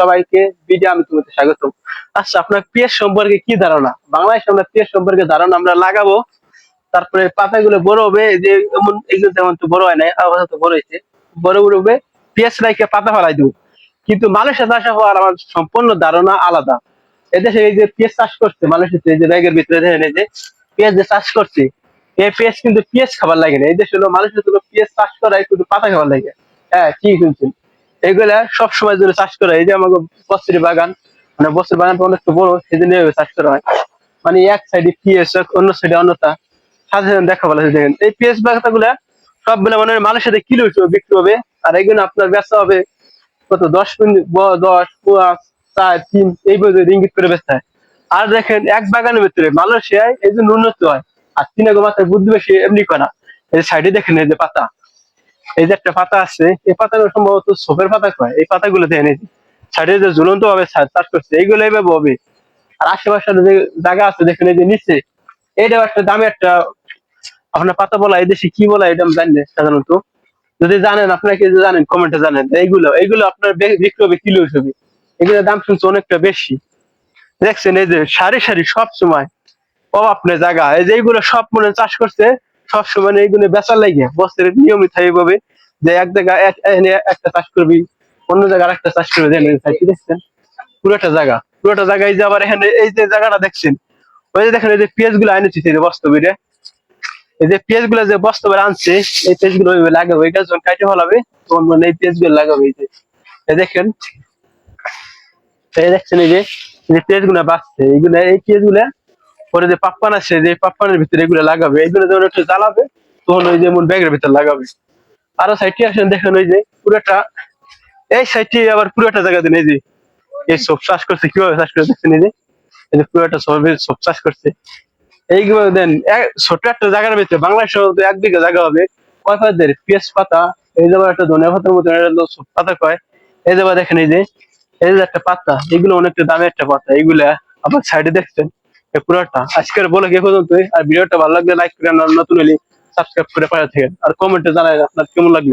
সবাইকে আমি স্বাগত আচ্ছা আপনার সম্পর্কে কি ধারণা? বাংলাদেশে আমরা সম্পর্কে ধারণা আমরা লাগাবো। তারপরে পাতাগুলো বড় হবে যে এমন তো বড় হয় আবার তো বড় হয়েছে। বড় বড় হবে, পেঁয়াজ পাতা ফেলাই দেবো। কিন্তু মানুষের চাষ হওয়ার আমার সম্পূর্ণ ধারণা আলাদা। এদেশে এই যে পেঁয়াজ চাষ করছে মানুষের এই যে ব্যাগের ভিতরে দেখেন এই যে পেঁয়াজ যে চাষ করছে, এই পেঁয়াজ কিন্তু পেঁয়াজ খাবার লাগে না। এই দেশে হলো মানুষের তো পেঁয়াজ চাষ করা কিন্তু পাতা খাবার লাগে। হ্যাঁ কি শুনছেন। এগুলা সব সময় ধরে চাষ করা হয়। এই যে আমাকে বস্তির বাগান মানে বস্তির বাগানটা অনেক বড় সেই জন্য এভাবে চাষ করা হয়। মানে এক সাইডে পিএস অন্য সাইডে অন্যতা সাথে দেখা বলা দেখেন। এই পিএস বাগানটা গুলা সবগুলো মানে মানুষের সাথে কিলো বিক্রি হবে, আর এইগুলো আপনার ব্যবসা হবে কত? দশ মিনিট দশ, পাঁচ, চার, তিন, এই বছর রিঙ্গিত করে ব্যস্ত হয়। আর দেখেন, এক বাগানের ভিতরে মালয়েশিয়ায় এই যে উন্নত হয়, আর তিনাগো মাথায় বুদ্ধি বেশি এমনি করা। এই সাইডে দেখেন এই যে পাতা। এই যে একটা পাতা আছে, এই পাতাগুলো সম্ভবত সোপের পাতা কয়? এই পাতাগুলো দিয়ে এনেছি সাইডে যে ঝুলন্ত ভাবে চাষ করছে, এইগুলো এইভাবে হবে। আর আশেপাশে যে জায়গা আছে, দেখেন এই যে নিচে, এইটাও একটা দামি একটা, আপনার পাতা বলা, এই দেশে কি বলা, এটা আমি জানি সাধারণত। যদি জানেন, আপনারা কি জানেন, কমেন্টে জানেন। এইগুলো এইগুলো আপনার বিক্রি হবে কিলো হিসেবে। এগুলোর দাম শুনছে অনেকটা বেশি। দেখছেন এই যে সারি সারি সব সময় অভাব নেই জায়গা। এই যে এইগুলো সব মনে চাষ করছে সব সময় এইগুলো বেচার লাগে। বছরের নিয়মিত এইভাবে যে এক জায়গায় একটা চাষ করবি, অন্য জায়গায় একটা চাষ করবি দেখছেন? পুরোটা জায়গা। পুরোটা জায়গায় যে আবার এখানে এই যে জায়গাটা দেখছেন, ওই যে দেখেন এই যে পেঁয়াজগুলো আনেছি এই যে বস্তবিরে এই যে পেঁয়াজগুলো যে বস্তবে আনছে, এই পেঁয়াজগুলো লাগাবে এটা যখন কাটে ফেলাবে, তখন মানে এই পেঁয়াজগুলো লাগাবে, এই যে। এই দেখেন, এই দেখছেন এই এই যে পেঁয়াজগুলো বাঁচছে, এইগুলো এই পেঁয়াজগুলা পরে যে পাপ্পান আছে যে পাপ্পানের ভিতরে এগুলো লাগাবে, এইগুলো যখন একটু জ্বালাবে, তখন ওই যেমন ব্যাগের ভিতরে লাগাবে। আরও সাইডটি আসেন, দেখেন ওই যে পুরোটা, এই সাইডটি আবার পুরোটা জায়গা দেন, এই যে, এই সব চাষ করছে, কীভাবে চাষ করে দেখছেন, এই যে? এই যে পুরোটা সব সব চাষ করছে। এইগুলো দেন ছোট একটা জায়গার ভিতরে, বাংলাদেশের মধ্যে এক বিঘা জায়গা হবে। কয় পাতাদের পেঁয়াজ পাতা, এই যে আবার একটা ধনিয়া পাতার মতো পাতা কয়। এই যে আবার দেখেন, এই যে এই যে একটা পাতা, এগুলো অনেকটা দামের একটা পাতা এইগুলা আবার সাইডে দেখছেন। পুরোটা। আজকের বলে কে পর্যন্ত আর ভিডিওটা ভালো লাগলে লাইক করে নতুন হলে সাবস্ক্রাইব করে পাশে থাকেন। আর কমেন্টে জানাই আপনার কেমন লাগল।